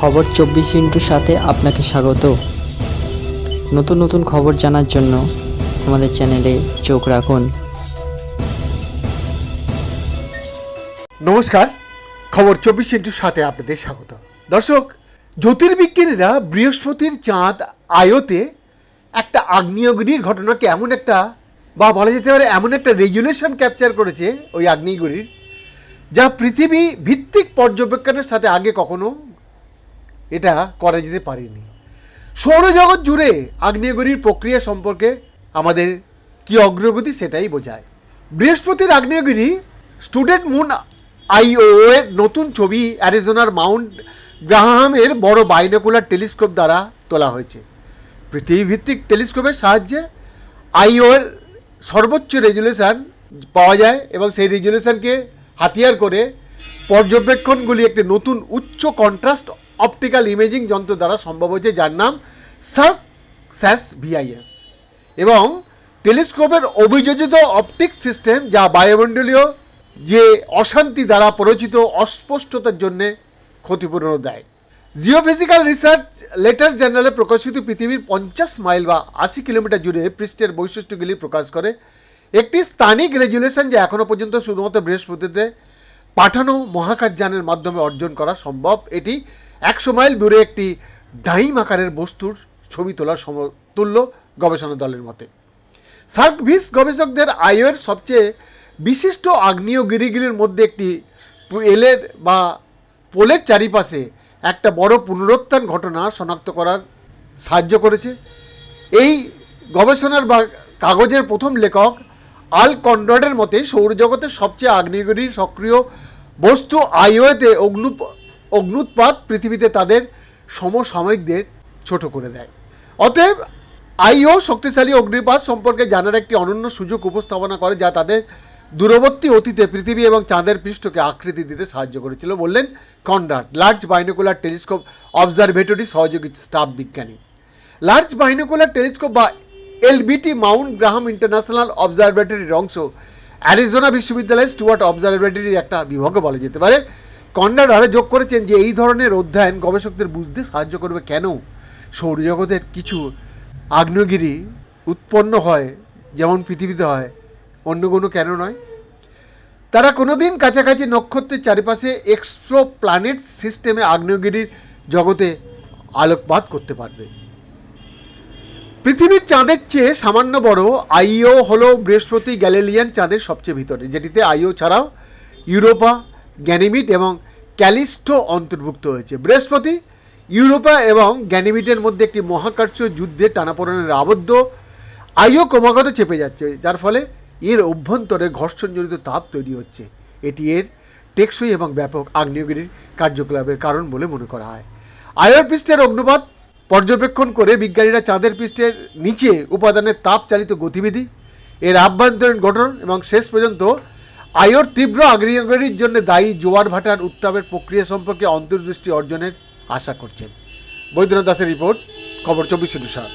খবর চব্বিশ ইন্টুর সাথে আপনাকে স্বাগত। নতুন নতুন খবর জানার জন্য আমাদের চ্যানেলে চোখ রাখুন। নমস্কার, খবর চব্বিশ ইন্টুর সাথে আপনাদের স্বাগত। দর্শক, জ্যোতির্বিজ্ঞানীরা বৃহস্পতির চাঁদ আয়তে একটা আগ্নেয়গিরির ঘটনাকে এমন একটা, বা বলা যেতে পারে এমন একটা রেগুলেশন ক্যাপচার করেছে ওই আগ্নেয়গিরির, যা পৃথিবী ভিত্তিক পর্যবেক্ষণের সাথে আগে কখনো এটা করা যেতে পারেনি। সৌরজগৎ জুড়ে আগ্নেয়গিরির প্রক্রিয়া সম্পর্কে আমাদের কি অগ্রগতি সেটাই বোঝায়। বৃহস্পতির আগ্নেয়গিরি স্টুডেন্ট মুন আইও এর নতুন ছবি অ্যারিজোনার মাউন্ট গ্রাহামের বড় বাইনোকুলার টেলিস্কোপ দ্বারা তোলা হয়েছে। পৃথিবীভিত্তিক টেলিস্কোপের সাহায্যে আইও এর সর্বোচ্চ রেজুলেশন পাওয়া যায় এবং সেই রেজুলেশনকে হাতিয়ার করে পর্যবেক্ষণগুলি একটি নতুন উচ্চ কন্ট্রাস্ট অপটিক্যাল ইমেজিং যন্ত্র দ্বারা সম্ভব হয়েছে, যার নাম সার্ক স্যাস ভিআইএস এবং টেলিস্কোপের অভিযোজিত অপটিক সিস্টেম, যা বায়ুমণ্ডলীয় যে অশান্তি দ্বারা পরিচিত অস্পষ্টতার জন্য ক্ষতিপূরণ দেয়। জিওফিজিক্যাল রিসার্চ লেটার জার্নালে প্রকাশিত পৃথিবীর পঞ্চাশ মাইল বা আশি কিলোমিটার জুড়ে পৃষ্ঠের বৈশিষ্ট্যগুলি প্রকাশ করে। একটি স্থানিক রেজুলেশন, যা এখনও পর্যন্ত শুধুমাত্র বৃহস্পতিতে পাঠানো মহাকাশযানের মাধ্যমে অর্জন করা সম্ভব। এটি একশো মাইল দূরে একটি ডাইম আকারের বস্তুর ছবি তোলার সমতুল্য গবেষণা দলের মতে। সার্কভিস গবেষকদের আয়ের সবচেয়ে বিশিষ্ট আগ্নেয়গিরিগুলির মধ্যে একটি এলের বা পোলের চারিপাশে একটা বড় পুনরুত্থান ঘটনা শনাক্ত করার সাহায্য করেছে। এই গবেষণার বা কাগজের প্রথম লেখক আল কন্ড্রডের মতে সৌরজগতের সবচেয়ে আগ্নেয়গিরি সক্রিয় বস্তু আইওতে অগ্নু অগ্নুৎপাত পৃথিবীতে তাদের সমসাময়িকদের ছোট করে দেয়। অতএব আইও শক্তিশালী অগ্নিপাত সম্পর্কে জানার একটি অনন্য সুযোগ উপস্থাপনা করে যা তাদের দূরবর্তী অতীতে পৃথিবী এবং চাঁদের পৃষ্ঠকে আকৃতি দিতে সাহায্য করেছিল বললেন কন্ডার্ট লার্জ বাইনোকুলার টেলিস্কোপ অবজারভেটরি সহযোগী স্টাফ বিজ্ঞানী। লার্জ বাইনোকুলার টেলিস্কোপ বা এলবিটি মাউন্ট গ্রাহাম ইন্টারন্যাশনাল অবজারভেটরির অংশ, অ্যারিজোনা বিশ্ববিদ্যালয়ের স্টুয়ার্ট অবজারভেটরির একটা বিভাগও বলা যেতে পারে। কন্ডার আরও যোগ করেছেন যে এই ধরনের অধ্যয়ন গবেষকদের বুঝতে সাহায্য করবে কেন? সৌরজগতের কিছু আগ্নেয়গিরি উৎপন্ন হয়, যেমন পৃথিবীতে হয়, অন্য কোনো কেন নয়? তারা কোনোদিন কাছাকাছি নক্ষত্রের চারিপাশে এক্সপ্লো প্ল্যানেট সিস্টেমে আগ্নেয়গিরির জগতে আলোকপাত করতে পারবে। পৃথিবীর চাঁদের চেয়ে সামান্য বড় আইও হলো বৃহস্পতি গ্যালিলিয়ান চাঁদের সবচেয়ে ভিতরে, যেটিতে আইও ছাড়াও ইউরোপা গ্যানিমিড এবং ক্যালিস্টো অন্তর্ভুক্ত হয়েছে। বৃহস্পতি, ইউরোপা এবং গ্যানিমিডের মধ্যে একটি মহাকাশীয় যুদ্ধে টানাপোড়েনের আবদ্ধ আইও ক্রমাগত চেপে যাচ্ছে, যার ফলে এর অভ্যন্তরে ঘর্ষণজনিত তাপ তৈরি হচ্ছে। এটি এর টেকসই এবং ব্যাপক আগ্নেয়গিরির কার্যকলাপের কারণ বলে মনে করা হয়। আয়র পৃষ্ঠের অগ্নুপাত পর্যবেক্ষণ করে বিজ্ঞানীরা চাঁদের পৃষ্ঠের নিচে উপাদানের তাপ চালিত গতিবিধি, এর আভ্যন্তরীণ গঠন এবং শেষ পর্যন্ত আয়র তীব্র আগ্নেয়গিরির জন্য দায়ী জোয়ার ভাটার উত্তাপের প্রক্রিয়া সম্পর্কে অন্তর্দৃষ্টি অর্জনের আশা করছেন। বৈদ্যনাথ দাসের রিপোর্ট, খবর চব্বিশ সাত